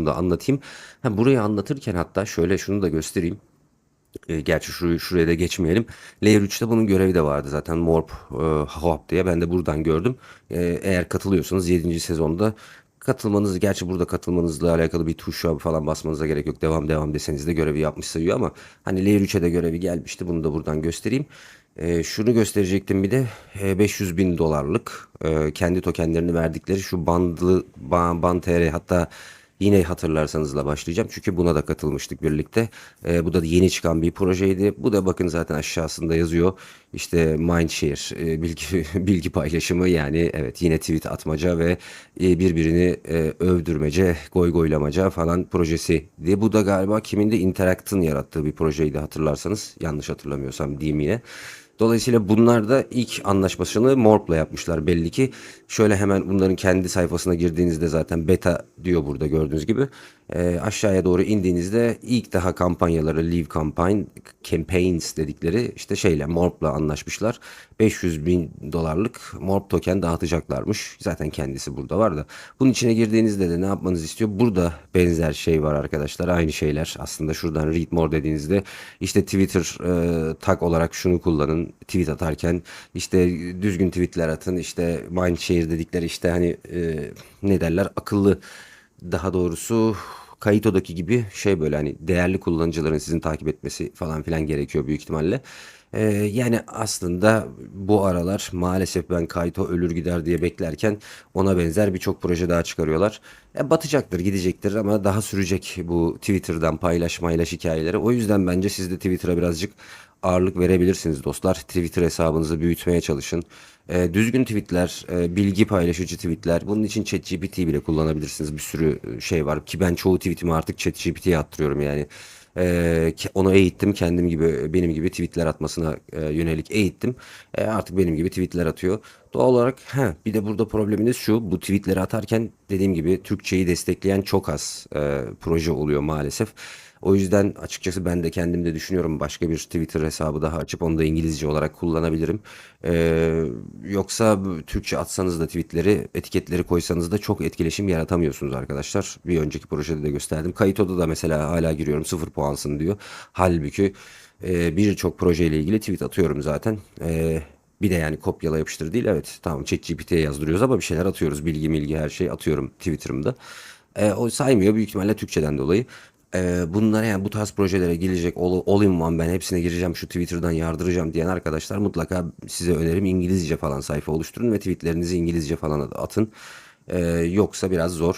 Bunu da anlatayım. Ha, burayı anlatırken hatta şöyle şunu da göstereyim. E, gerçi şuraya, şuraya da geçmeyelim. Layer 3'te bunun görevi de vardı zaten Morp e, Hub diye. Ben de buradan gördüm. E, eğer katılıyorsanız 7. sezonda katılmanız, gerçi burada katılmanızla alakalı bir tuşa falan basmanıza gerek yok. Devam devam deseniz de görevi yapmış sayıyor ama hani Layer 3'e de görevi gelmişti. Bunu da buradan göstereyim. E, şunu gösterecektim bir de e, 500 bin dolarlık e, kendi tokenlerini verdikleri şu bandlı ban, ban TR hatta Yine hatırlarsanızla başlayacağım çünkü buna da katılmıştık birlikte. Ee, bu da yeni çıkan bir projeydi. Bu da bakın zaten aşağısında yazıyor. İşte Mindshare e, bilgi bilgi paylaşımı yani evet yine tweet atmaca ve e, birbirini e, övdürmece, goygoylamaca falan projesi diye. Bu da galiba kimin de Interact'ın yarattığı bir projeydi hatırlarsanız. Yanlış hatırlamıyorsam diyeyim yine. Dolayısıyla bunlar da ilk anlaşmasını Morp'la yapmışlar belli ki. Şöyle hemen bunların kendi sayfasına girdiğinizde zaten beta diyor burada gördüğünüz gibi. Ee, aşağıya doğru indiğinizde ilk daha kampanyaları Leave Campaign, Campaigns dedikleri işte şeyle Morp'la anlaşmışlar. 500 bin dolarlık Morp token dağıtacaklarmış. Zaten kendisi burada var da. Bunun içine girdiğinizde de ne yapmanızı istiyor? Burada benzer şey var arkadaşlar. Aynı şeyler. Aslında şuradan read more dediğinizde işte Twitter e, tag olarak şunu kullanın. Tweet atarken işte düzgün tweetler atın. İşte Mindshare dedikleri işte hani e, ne derler akıllı daha doğrusu Kayito'daki gibi şey böyle hani değerli kullanıcıların sizin takip etmesi falan filan gerekiyor büyük ihtimalle. Ee, yani aslında bu aralar maalesef ben Kayto ölür gider diye beklerken ona benzer birçok proje daha çıkarıyorlar. E, batacaktır, gidecektir ama daha sürecek bu Twitter'dan paylaşmayla hikayeleri. O yüzden bence siz de Twitter'a birazcık ağırlık verebilirsiniz dostlar. Twitter hesabınızı büyütmeye çalışın. E, düzgün tweetler, e, bilgi paylaşıcı tweetler. Bunun için ChatGPT bile kullanabilirsiniz. Bir sürü e, şey var ki ben çoğu tweetimi artık ChatGPT'ye attırıyorum yani. E, onu eğittim kendim gibi benim gibi tweetler atmasına e, yönelik eğittim. E, artık benim gibi tweetler atıyor. Doğal olarak he, bir de burada probleminiz şu. Bu tweetleri atarken dediğim gibi Türkçeyi destekleyen çok az e, proje oluyor maalesef. O yüzden açıkçası ben de kendim de düşünüyorum başka bir Twitter hesabı daha açıp onu da İngilizce olarak kullanabilirim. Ee, yoksa Türkçe atsanız da tweetleri, etiketleri koysanız da çok etkileşim yaratamıyorsunuz arkadaşlar. Bir önceki projede de gösterdim. Kayıto'da da mesela hala giriyorum sıfır puansın diyor. Halbuki e, birçok projeyle ilgili tweet atıyorum zaten. E, bir de yani kopyala yapıştır değil. Evet tamam ChatGPT'ye yazdırıyoruz ama bir şeyler atıyoruz. Bilgi milgi her şey atıyorum Twitter'ımda. E, o saymıyor büyük ihtimalle Türkçeden dolayı. E, bunlara yani bu tarz projelere gelecek all, all in one ben hepsine gireceğim şu Twitter'dan yardıracağım diyen arkadaşlar mutlaka size önerim İngilizce falan sayfa oluşturun ve tweetlerinizi İngilizce falan atın. E, yoksa biraz zor.